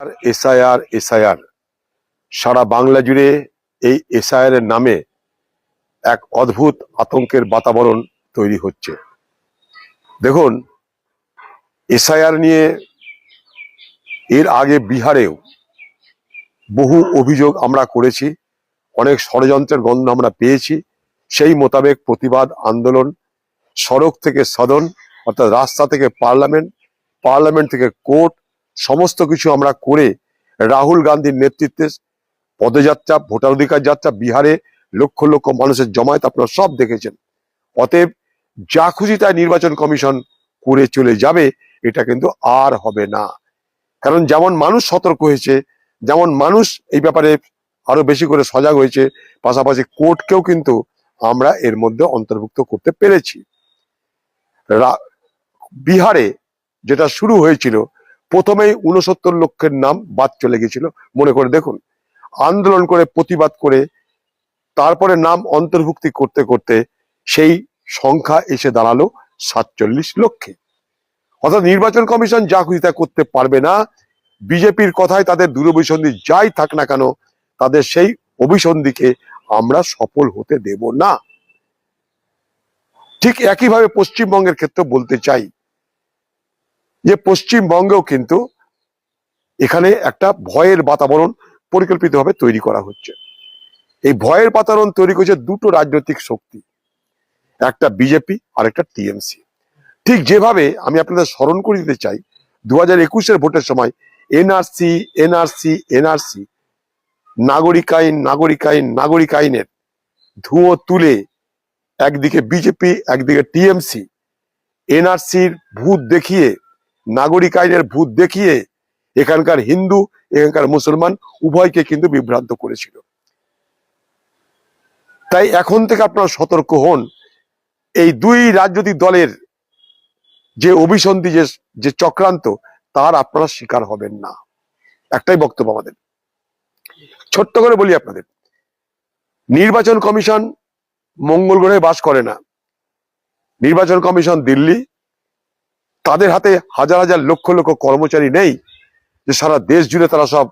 আর SIR SIR. সারা বাংলা জুড়ে এই এসআইআর এর নামে এক অদ্ভুত আতঙ্কের বাতাবরণ তৈরি হচ্ছে। দেখুন, এসআইআর নিয়ে এর আগে বিহারেও বহু অভিযোগ আমরা করেছি, অনেক ষড়যন্ত্রের গন্ধ আমরা পেয়েছি। সেই মোতাবেক প্রতিবাদ, আন্দোলন, সড়ক থেকে সদন, অর্থাৎ রাস্তা থেকে পার্লামেন্ট পার্লামেন্ট থেকে কোর্ট সমস্ত কিছু আমরা করে রাহুল গান্ধীর নেতৃত্বে পদযাত্রা ভোটার অধিকার যাত্রা, বিহারে লক্ষ লক্ষ মানুষের জমায়েত আপনারা সব দেখেছেন। অতএব যা খুশি তাই নির্বাচন কমিশন করে চলে যাবে, এটা কিন্তু আর হবে না। কারণ যেমন মানুষ সতর্ক হয়েছে, যেমন মানুষ এই ব্যাপারে আরও বেশি করে সজাগ হয়েছে, পাশাপাশি কোর্টকেও কিন্তু আমরা এর মধ্যে অন্তর্ভুক্ত করতে পেরেছি। বিহারে যেটা শুরু হয়েছিল প্রথমেই উনসত্তর লক্ষের নাম বাদ চলে গেছিল। মনে করে দেখুন, আন্দোলন করে, প্রতিবাদ করে, তারপরে নাম অন্তর্ভুক্তি করতে করতে সেই সংখ্যা এসে দাঁড়াল সাতচল্লিশ লক্ষে। অর্থাৎ নির্বাচন কমিশন যা খুশি তা করতে পারবে না। বিজেপির কথায় তাদের দূরভিসন্ধি যাই থাক না কেন, তাদের সেই অভিসন্ধিকে আমরা সফল হতে দেব না। ঠিক একইভাবে পশ্চিমবঙ্গের ক্ষেত্রে বলতে চাই যে পশ্চিমবঙ্গেও কিন্তু এখানে একটা ভয়ের বাতাবরণ পরিকল্পিতভাবে তৈরি করা হচ্ছে। এই ভয়ের বাতাবরণ তৈরি করেছে দুটো রাজনৈতিক শক্তি, একটা বিজেপি আর একটা টিএমসি। ঠিক যেভাবে আমি আপনাদের স্মরণ করে দিতে চাই দু হাজার একুশের ভোটের সময় এনআরসি এনআরসি এনআরসি নাগরিক আইন নাগরিক আইন নাগরিক আইনের ধুয়ো তুলে একদিকে বিজেপি, একদিকে টিএমসি, এনআরসির ভূত দেখিয়ে নাগরিক আইনের ভূত দেখিয়ে এখানকার হিন্দু, এখানকার মুসলমান উভয়কে কিন্তু বিভ্রান্ত করেছিল। তাই এখন থেকে আপনারা সতর্ক হন। এই দুই রাজনৈতিক দলের যে অভিসন্ধি, যে যে চক্রান্ত, তার আপনারা শিকার হবেন না। একটাই বক্তব্য আমাদের। ছোট্ট করে বলি আপনাদের, নির্বাচন কমিশন মঙ্গল গ্রহে বাস করে না। নির্বাচন কমিশন দিল্লি তাদের হাতে হাজার হাজার লক্ষ লক্ষ কর্মচারী নেই যে সারা দেশ জুড়ে তারা সব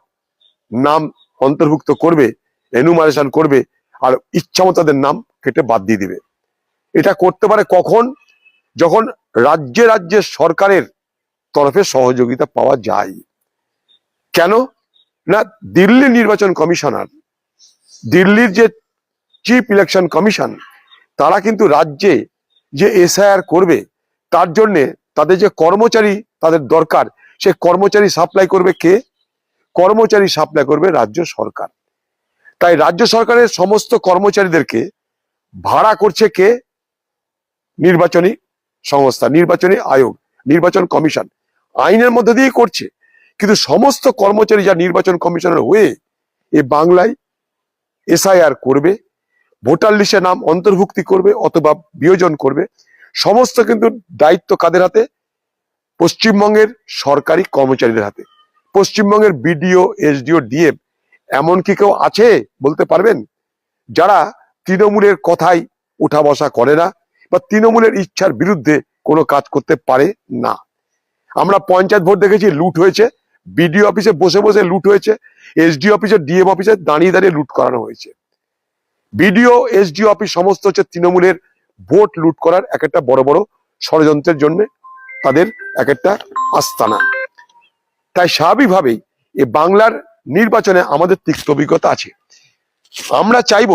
নাম অন্তর্ভুক্ত করবে এনুমারেশন করবে, আর ইচ্ছামতো তাদের নাম কেটে বাদ দিয়ে দিবে। এটা করতে পারে কখন? যখন রাজ্যে রাজ্যে সরকারের তরফে সহযোগিতা পাওয়া যায়। কেন? না, দিল্লি নির্বাচন কমিশনার, দিল্লির যে চিফ ইলেকশন কমিশন, তারা কিন্তু রাজ্যে যে এসআইআর করবে, তার জন্য তাদের যে কর্মচারী তাদের দরকার, সে কর্মচারী সাপ্লাই করবে কে? কর্মচারী সাপ্লাই করবে রাজ্য সরকার। তাই রাজ্য সরকারের সমস্ত কর্মচারীদেরকে ভাড়া করছে কে? নির্বাচনী সংস্থা, নির্বাচনী আয়োগ, নির্বাচন কমিশন। আইনের মধ্যে দিয়ে করছে। কিন্তু সমস্ত কর্মচারী যা নির্বাচন কমিশনের হয়ে এ বাংলায় এসআইআর করবে, ভোটার লিস্টে নাম অন্তর্ভুক্তি করবে অথবা বিয়োজন করবে সমস্ত কিন্তু দায়িত্ব কাদের হাতে? পশ্চিমবঙ্গের সরকারি কর্মচারীদের হাতে। পশ্চিমবঙ্গের বিডিও, এসডিও, ডিএম এমন কি কেউ আছে বলতে পারবেন? যারা তৃণমূলের কথাই উঠা বসা করে না বা তৃণমূলের ইচ্ছার বিরুদ্ধে কোনো কাজ করতে পারে না। আমরা পঞ্চায়েত ভোট দেখেছি, লুট হয়েছে। বিডিও অফিসে বসে বসে লুট হয়েছে। এসডি অফিসে, ডিএম অফিসে দাঁড়িয়ে দাঁড়িয়ে লুট করানো হয়েছে। বিডিও, এসডিও অফিস সমস্ত হচ্ছে তৃণমূলের ভোট লুট করার এক একটা বড় বড় ষড়যন্ত্রের জন্য তাদের এক একটা আস্তানা। তাই স্বাভাবিকভাবেই এই বাংলার নির্বাচনে আমাদের তিক্ত অভিজ্ঞতা আছে। আমরা চাইব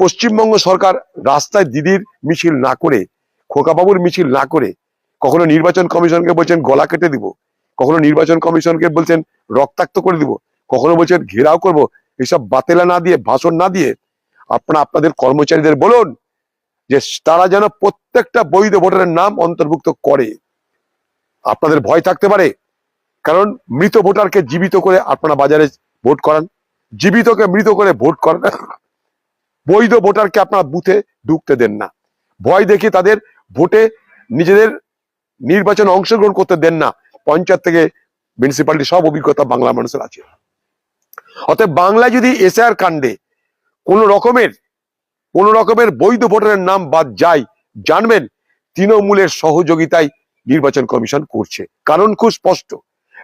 পশ্চিমবঙ্গ সরকার রাস্তায় দিদির মিছিল না করে, খোকাবাবুর মিছিল না করে, কখনো নির্বাচন কমিশনকে বলছেন গলা কেটে দিব, কখনো নির্বাচন কমিশনকে বলছেন রক্তাক্ত করে দিব, কখনো বলছেন ঘেরাও করব এইসব বাতেলা না দিয়ে, ভাষণ না দিয়ে আপনারা আপনাদের কর্মচারীদের বলুন যে তারা যেন প্রত্যেকটা বৈধ ভোটারের নাম অন্তর্ভুক্ত করে। আপনাদের ভয় থাকতে পারে, কারণ মৃত ভোটারকে জীবিত করে আপনারা বাজারে ভোট করান, জীবিতকে মৃত করে ভোট করান। বৈধ ভোটারকে আপনারা বুথে ঢুকতে দেন না। ভয় দেখে তাদের ভোটে নিজেদের নির্বাচনে অংশগ্রহণ করতে দেন না। পঞ্চায়েত থেকে মিউনিসিপালিটি সব অভিজ্ঞতা বাংলা মানুষের আছে। অতএব বাংলায় যদি এসআর কাণ্ডে কোন রকমের কোন রকমের বৈধ ভোটারের নাম বাদ যায়। জানবেন, তৃণমূলের সহযোগিতায় নির্বাচন কমিশন করছে। কারণ খুব স্পষ্ট,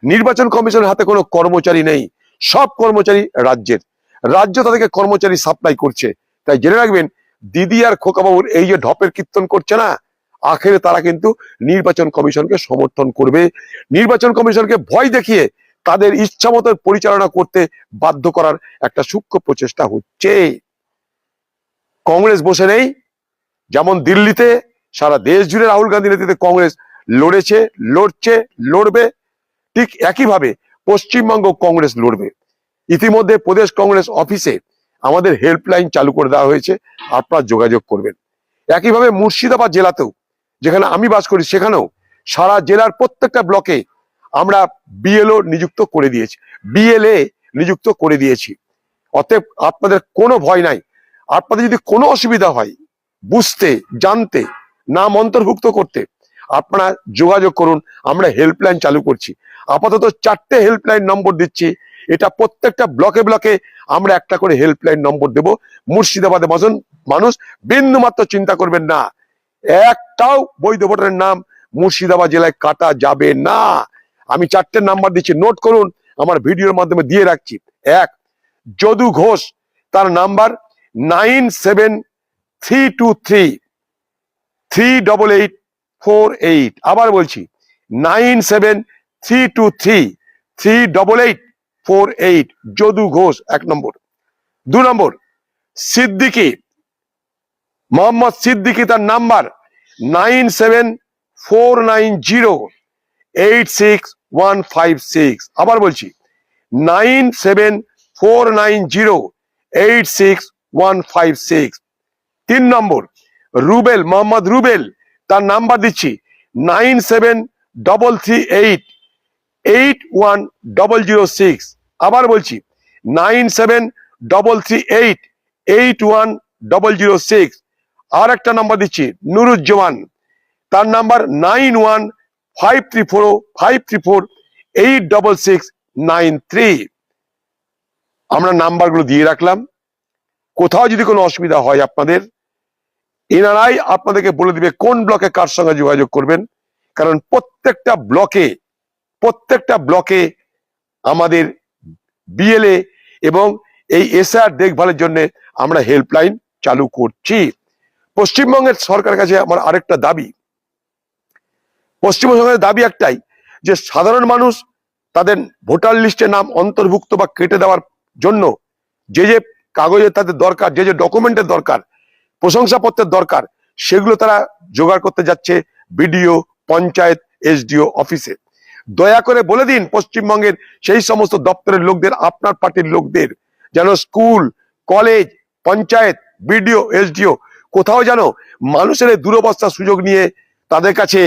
নির্বাচন কমিশনের হাতে কোনো কর্মচারী নেই। সব কর্মচারী রাজ্যের। রাজ্য তাদেরকে কর্মচারী সাপ্লাই করছে। তাই জেনে রাখবেন, দিদি আর খোকাবাবুর এই যে ঢপের কীর্তন করছে না, আখেরে তারা কিন্তু নির্বাচন কমিশনকে সমর্থন করবে। নির্বাচন কমিশনকে ভয় দেখিয়ে তাদের ইচ্ছামতো পরিচালনা করতে বাধ্য করার একটা সূক্ষ্ম প্রচেষ্টা হচ্ছে। কংগ্রেস বসে নেই। যেমন দিল্লিতে সারা দেশ জুড়ে রাহুল গান্ধী নেতৃত্বে কংগ্রেস লড়েছে, লড়ছে, লড়বে। ঠিক একইভাবে পশ্চিমবঙ্গ কংগ্রেস লড়বে। ইতিমধ্যে প্রদেশ কংগ্রেস অফিসে আমাদের হেল্পলাইন চালু করে দেওয়া হয়েছে। আপনারা যোগাযোগ করবেন। একইভাবে মুর্শিদাবাদ জেলাতেও, যেখানে আমি বাস করি, সেখানেও সারা জেলার প্রত্যেকটা ব্লকে আমরা বিএলও নিযুক্ত করে দিয়েছি। বিএলএ নিযুক্ত করে দিয়েছি। অতএব আপনাদের কোনো ভয় নাই। আপনাদের যদি কোনো অসুবিধা হয়, বুঝতে, জানতে, নাম অন্তর্ভুক্ত করতে, আপনারা যোগাযোগ করুন, আমরা হেল্পলাইন চালু করছি। আপাতত চারটে হেল্পলাইন নম্বর দিচ্ছি, এটা প্রত্যেকটা ব্লকে ব্লকে আমরা একটা করে হেল্পলাইন নম্বর দেব। মুর্শিদাবাদে মতন মানুষ বিন্দু মাত্র চিন্তা করবেন না। একটাও বৈধ ভোটারের নাম মুর্শিদাবাদ জেলায় কাটা যাবে না। আমি চারটে নাম্বার দিচ্ছি নোট করুন, আমার ভিডিওর মাধ্যমে দিয়ে রাখছি। এক, যদু ঘোষ, তার number nine seven three two three three double eight four eight. আবার বলছি, nine seven three two three three double eight four eight, Jadu Ghosh এক নম্বর। দু নম্বর, সিদ্দিকি, মোহাম্মদ সিদ্দিকি তার number, nine seven four nine zero, eight six one five six. আবার বলছি, nine seven four nine zero, eight six one five six তিন নম্বর, রুবেল, মোহাম্মদ রুবেল, তার নাম্বার দিচ্ছি nine seven double three eight eight one double zero six আবার বলছি nine seven double three eight eight one double zero six আর একটা number দিচ্ছি নুরুজ্জামান, তার number nine one five three four five three four eight double six nine three আমরা নাম্বারগুলো দিয়ে রাখলাম। কোথাও যদি কোনো অসুবিধা হয় আপনাদের এনারাই আপনাদেরকে বলে দিবে কোন ব্লকে কার সঙ্গে যোগাযোগ করবেন। কারণ প্রত্যেকটা ব্লকে প্রত্যেকটা ব্লকে আমাদের বিএলএ এবং এই এসআর দেখভালের জন্য আমরা হেল্পলাইন চালু করছি। পশ্চিমবঙ্গের সরকারের কাছে আমার আরেকটা দাবি। পশ্চিমবঙ্গ সরকারের দাবি একটাই যে সাধারণ মানুষ তাদের ভোটার লিস্টে নাম অন্তর্ভুক্ত বা কেটে দেওয়ার জন্য যে যে কাগজের তাদের দরকার, যে যে ডকুমেন্টের দরকার, প্রশংসাপত্রের দরকার, সেগুলো তারা জোগাড় করতে যাচ্ছে বিডিও, পঞ্চায়েত, এসডিও অফিসে। দয়া করে বলে দিন পশ্চিমবঙ্গের সেই সমস্ত দপ্তরের লোকদের, আপনার পার্টির লোকদের, যেন school, college, panchayat, BDO, SDO কোথাও যেন মানুষের দুরবস্থার সুযোগ নিয়ে তাদের কাছে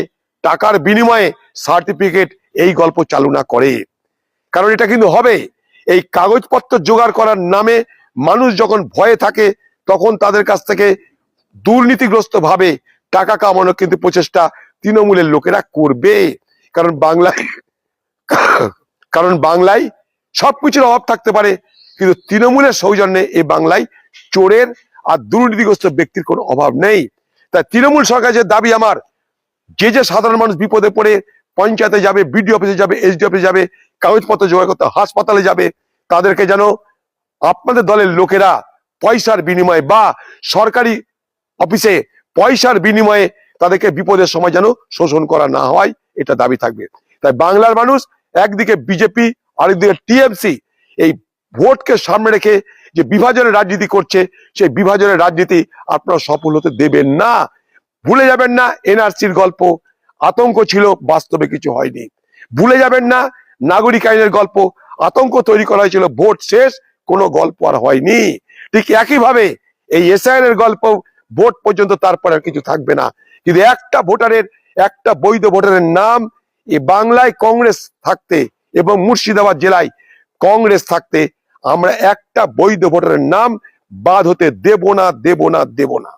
টাকার বিনিময়ে সার্টিফিকেট এই গল্প চালু না করে। কারণ এটা কিন্তু হবে। এই কাগজপত্র জোগাড় করার নামে মানুষ যখন ভয়ে থাকে, তখন তাদের কাছ থেকে দুর্নীতিগ্রস্ত ভাবে টাকা কামানোর কিন্তু প্রচেষ্টা তৃণমূলের লোকেরা করবে। কারণ বাংলায় কারণ বাংলায় সবকিছুর অভাব থাকতে পারে, কিন্তু তৃণমূলের সৌজন্যে এই বাংলায় চোরের আর দুর্নীতিগ্রস্ত ব্যক্তির কোনো অভাব নেই। তাই তৃণমূল সরকার যে দাবি আমার, যে যে সাধারণ মানুষ বিপদে পড়ে, পঞ্চায়েতে যাবে বিডি অফিসে যাবে, এসডি অফিসে যাবে, কাগজপত্র জোগাড় করতে, হাসপাতালে যাবে, তাদেরকে যেন আপনাদের দলের লোকেরা পয়সার বিনিময়ে বা সরকারি অফিসে পয়সার বিনিময়ে তাদেরকে বিপদের সময় যেন শোষণ করা না হয়, এটা দাবি থাকবে। তাই বাংলার মানুষ একদিকে বিজেপি আরেকদিকে টিএমসি এই ভোটকে সামনে রেখে যে বিভাজনের রাজনীতি করছে, সেই বিভাজনের রাজনীতি আপনারা সফল হতে দেবেন না। ভুলে যাবেন না এনআরসির গল্প, আতঙ্ক ছিল, বাস্তবে কিছু হয়নি। ভুলে যাবেন না নাগরিক আইনের গল্প, আতঙ্ক তৈরি করা হয়েছিল, ভোট শেষ কোনো গল্প আর হয়নি। ঠিক একইভাবে এই এসআইএন এর গল্প ভোট পর্যন্ত তারপর আর কিছু থাকবে না। কিন্তু একটা ভোটারের, একটা বৈধ ভোটারের নাম এ বাংলায় কংগ্রেস থাকতে এবং মুর্শিদাবাদ জেলায় কংগ্রেস থাকতে আমরা একটা বৈধ ভোটারের নাম বাদ হতে দেব না দেব না দেব না।